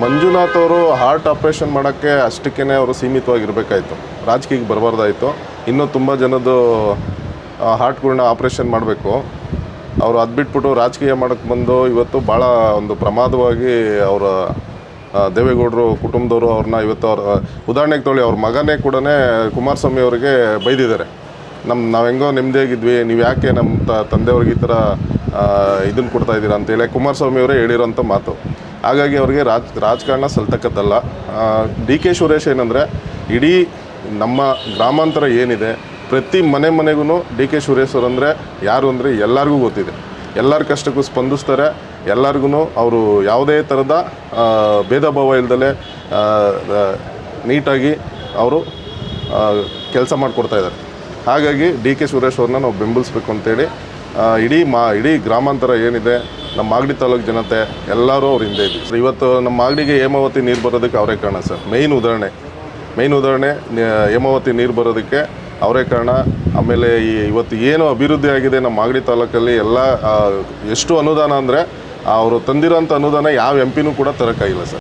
ಮಂಜುನಾಥ್ ಅವರು heart operation ಮಾಡೋಕ್ಕೆ ಅಷ್ಟಕ್ಕೇ ಅವರು ಸೀಮಿತವಾಗಿರಬೇಕಾಯ್ತು. ರಾಜಕೀಯಕ್ಕೆ ಬರಬಾರ್ದಾಯಿತು. ಇನ್ನೂ ತುಂಬ ಜನದ್ದು ಹಾರ್ಟ್ಗಳನ್ನ ಆಪ್ರೇಷನ್ ಮಾಡಬೇಕು. ಅವರು ಅದು ಬಿಟ್ಬಿಟ್ಟು ರಾಜಕೀಯ ಮಾಡೋಕ್ಕೆ ಬಂದು ಇವತ್ತು ಭಾಳ ಒಂದು ಪ್ರಮಾದವಾಗಿ ಅವರ ದೇವೇಗೌಡರು ಕುಟುಂಬದವರು ಅವ್ರನ್ನ ಇವತ್ತು ಅವ್ರ ಉದಾಹರಣೆಗೆ ತೊಳಿ ಅವ್ರ ಮಗನೇ ಕೂಡ ಕುಮಾರಸ್ವಾಮಿ ಅವರಿಗೆ ಬೈದಿದ್ದಾರೆ. ನಮ್ಮ ನಾವು ಹೆಂಗೋ ನೆಮ್ಮದಿಯಾಗಿದ್ವಿ ನೀವು ಯಾಕೆ ನಮ್ಮ ತಂದೆಯವ್ರಿಗೆ ಈ ಥರ ಇದನ್ನು ಕೊಡ್ತಾ ಇದ್ದೀರಾ ಅಂತೇಳಿ ಕುಮಾರಸ್ವಾಮಿ ಅವರೇ ಹೇಳಿರೋಂಥ ಮಾತು. ಹಾಗಾಗಿ ಅವ್ರಿಗೆ ರಾಜ್, ರಾಜಕಾರಣ ಸಲ್ತಕ್ಕದ್ದಲ್ಲ ಡಿ ಕೆ ಸುರೇಶ್ ಏನಂದರೆ ಇಡೀ ನಮ್ಮ ಗ್ರಾಮಾಂತರ ಏನಿದೆ, ಪ್ರತಿ ಮನೆ ಮನೆಗೂ ಡಿ ಕೆ ಸುರೇಶ್ ಅವರಂದರೆ ಯಾರು ಅಂದರೆ ಎಲ್ಲರಿಗೂ ಗೊತ್ತಿದೆ. ಎಲ್ಲರ ಕಷ್ಟಕ್ಕೂ ಸ್ಪಂದಿಸ್ತಾರೆ, ಎಲ್ಲರಿಗೂ ಅವರು ಯಾವುದೇ ಥರದ ಭೇದ ಭಾವ ಇಲ್ದಲೇ ನೀಟಾಗಿ ಅವರು ಕೆಲಸ ಮಾಡಿಕೊಡ್ತಾ ಇದ್ದಾರೆ. ಹಾಗಾಗಿ ಡಿ ಕೆ ಸುರೇಶ್ ಅವ್ರನ್ನ ನಾವು ಬೆಂಬಲಿಸ್ಬೇಕು ಅಂತೇಳಿ ಇಡೀ ಮಾ, ಇಡೀ ಗ್ರಾಮಾಂತರ ಏನಿದೆ ನಮ್ಮ ಮಾಗಡಿ ತಾಲೂಕು ಜನತೆ ಎಲ್ಲರೂ ಅವ್ರ ಹಿಂದೆ ಇದ್ದೀವಿ. ಇವತ್ತು ನಮ್ಮ ಮಾಗಡಿಗೆ ಹೇಮಾವತಿ ನೀರು ಬರೋದಕ್ಕೆ ಅವರೇ ಕಾರಣ ಸರ್. ಮೇಯ್ನ್ ಉದಾಹರಣೆ. ಮೇಯ್ನ್ ಉದಾಹರಣೆ ಹೇಮಾವತಿ ನೀರು ಬರೋದಕ್ಕೆ ಅವರೇ ಕಾರಣ. ಆಮೇಲೆ ಈ ಇವತ್ತು ಏನು ಅಭಿವೃದ್ಧಿ ಆಗಿದೆ ನಮ್ಮ ಮಾಗಡಿ ತಾಲೂಕಲ್ಲಿ ಎಲ್ಲ ಎಷ್ಟು ಅನುದಾನ ಅಂದರೆ ಅವರು ತಂದಿರೋಂಥ ಅನುದಾನ ಯಾವ ಎಂ ಕೂಡ ತರೋಕ್ಕಾಗಿಲ್ಲ ಸರ್.